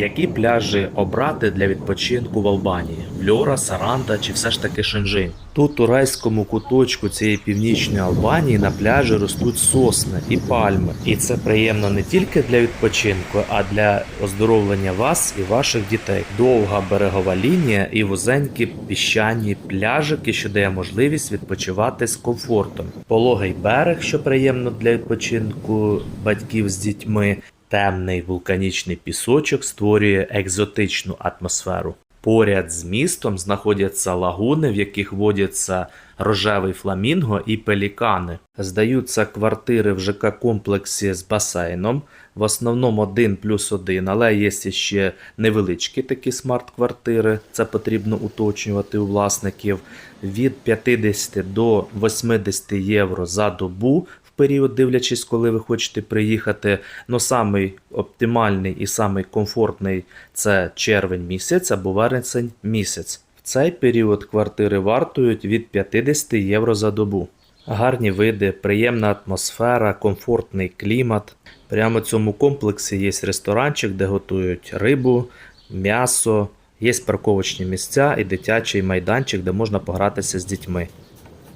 Які пляжі обрати для відпочинку в Албанії? Льора, Саранда чи все ж таки Шенжин? Тут у райському куточку цієї північної Албанії на пляжі ростуть сосни і пальми. І це приємно не тільки для відпочинку, а для оздоровлення вас і ваших дітей. Довга берегова лінія і вузенькі піщані пляжики, що дає можливість відпочивати з комфортом. Пологий берег, що приємно для відпочинку батьків з дітьми. Темний вулканічний пісочок створює екзотичну атмосферу. Поряд з містом знаходяться лагуни, в яких водяться рожевий фламінго і пелікани. Здаються квартири в ЖК комплексі з басейном, в основному один плюс один, але є ще невеличкі такі смарт-квартири. Це потрібно уточнювати у власників від 50 до 80 євро за добу період, дивлячись, коли ви хочете приїхати. Ну, самий оптимальний і самий комфортний це червень місяць або вересень місяць. В цей період квартири вартують від 50 євро за добу. Гарні види, приємна атмосфера, комфортний клімат. Прямо в цьому комплексі є ресторанчик, де готують рибу, м'ясо, є парковочні місця і дитячий майданчик, де можна погратися з дітьми.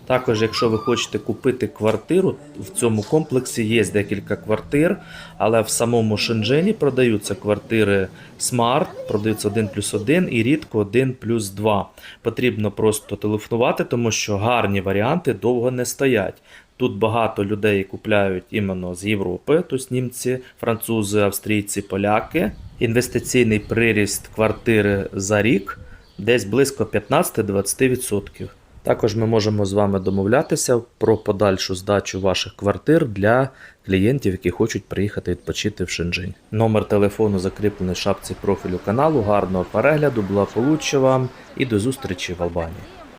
Також, якщо ви хочете купити квартиру, в цьому комплексі є декілька квартир, але в самому Шенджені продаються квартири Smart, продаються 1 плюс 1 і рідко 1 плюс 2. Потрібно просто телефонувати, тому що гарні варіанти довго не стоять. Тут багато людей купляють іменно з Європи, тобто німці, французи, австрійці, поляки. Інвестиційний приріст квартири за рік десь близько 15-20%. Також ми можемо з вами домовлятися про подальшу здачу ваших квартир для клієнтів, які хочуть приїхати відпочити в Шенджень. Номер телефону закріплений в шапці профілю каналу. Гарного перегляду, благополуччя вам і до зустрічі в Албанії.